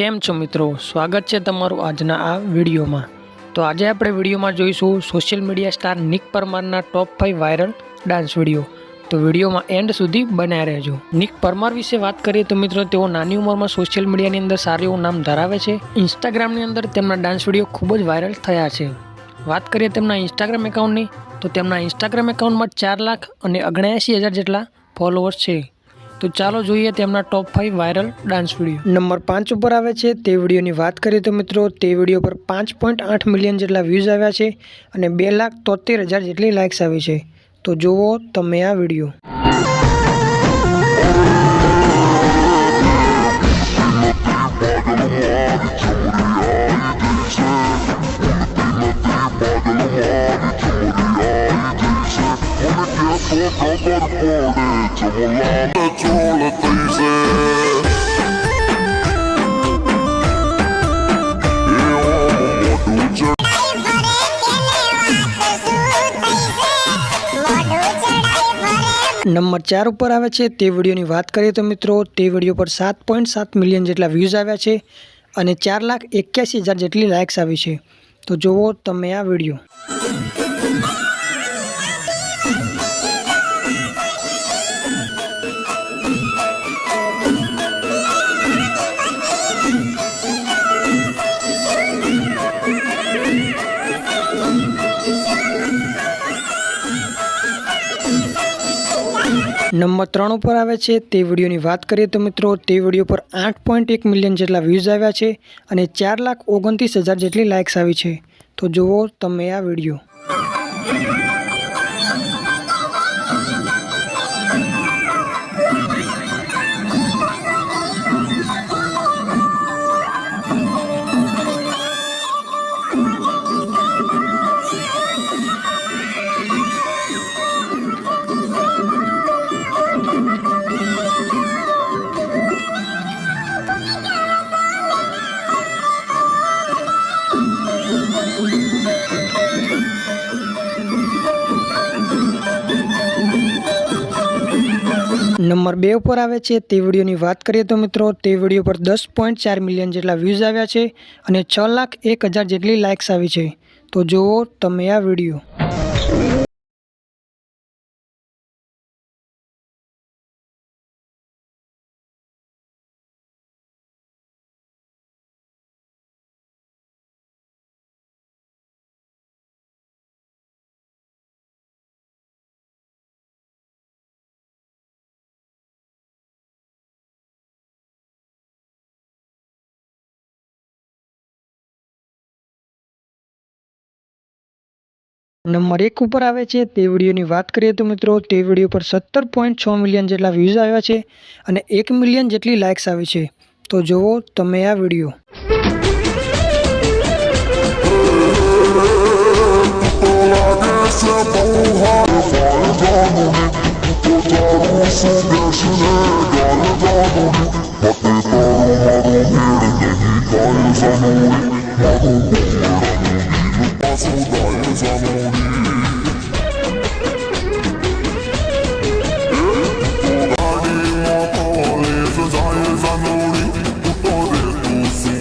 કેમ છો મિત્રો? સ્વાગત છે તમારું આજના આ વિડીયોમાં. તો આજે આપણે વિડીયોમાં જોઈશું સોશિયલ મીડિયા સ્ટાર નિક પરમારના top five viral dance video. તો વિડીયોમાં એન્ડ સુધી બનાવી રહેજો. નિક પરમાર વિશે વાત કરીએ તો મિત્રો, તેઓ નાની ઉંમરમાં સોશિયલ મીડિયાની અંદર સારું એવું નામ ધરાવે છે. ઇન્સ્ટાગ્રામની અંદર તેમના ડાન્સ વીડિયો ખૂબ જ વાયરલ થયા છે. વાત કરીએ તેમના ઇન્સ્ટાગ્રામ એકાઉન્ટની, તો તેમના ઇન્સ્ટાગ્રામ એકાઉન્ટમાં ચાર લાખ અને ઓગણએંસી હજાર જેટલા ફોલોઅર્સ છે. તો ચાલો જોઈએ તેમના top five viral dance video number પાંચ ઉપર આવે છે, તે વિડીયોની વાત કરીએ તો મિત્રો, તે વીડિયો પર પાંચ પોઈન્ટ આઠ મિલિયન જેટલા વ્યૂઝ આવ્યા છે અને બે લાખ તોતેર હજાર જેટલી લાઇક્સ આવી છે. તો જુઓ તમે આ વીડિયો. નંબર ચાર ઉપર આવે છે. તે વિડીયોની વાત કરીએ તો મિત્રો, તે વીડિયો પર સાત પોઈન્ટ સાત મિલિયન જેટલા વ્યૂઝ આવ્યા છે અને ચાર લાખ એક્યાસી હજાર જેટલી લાઇક્સ આવી છે. તો જુઓ તમે આ વીડિયો. નંબર ત્રણ ઉપર આવે છે. તે વિડીયોની વાત કરીએ તો મિત્રો, તે વીડિયો પર આઠ પોઈન્ટ એક મિલિયન જેટલા વ્યૂઝ આવ્યા છે અને ચાર લાખ ઓગણત્રીસ હજાર જેટલી લાઇક્સ આવી છે. તો જુઓ તમે આ વીડિયો. નંબર બે ઉપર આવે છે. તે વિડીયોની વાત કરીએ તો મિત્રો, તે વીડિયો પર દસ પોઈન્ટ ચાર મિલિયન જેટલા વ્યૂઝ આવ્યા છે અને છ લાખ એક હજાર જેટલી લાઇક્સ આવી છે. તો જુઓ, તમે આ વીડિયો નંબર એક ઉપર આવે છે. તે વિડીયોની વાત કરીએ તો મિત્રો, તે વીડિયો પર સત્તર પોઈન્ટ છ મિલિયન જેટલા વ્યૂઝ આવ્યા છે અને એક મિલિયન જેટલી લાઇક્સ આવી છે. તો જુઓ તમે આ video. But they thought I had a I'm a Mahmoud, Mahmoud, Mahmoud, Mahmoud, Mahmoud, Mahmoud, Mahmoud, Mahmoud, Mahmoud, Mahmoud, Mahmoud, Mahmoud, Mahmoud,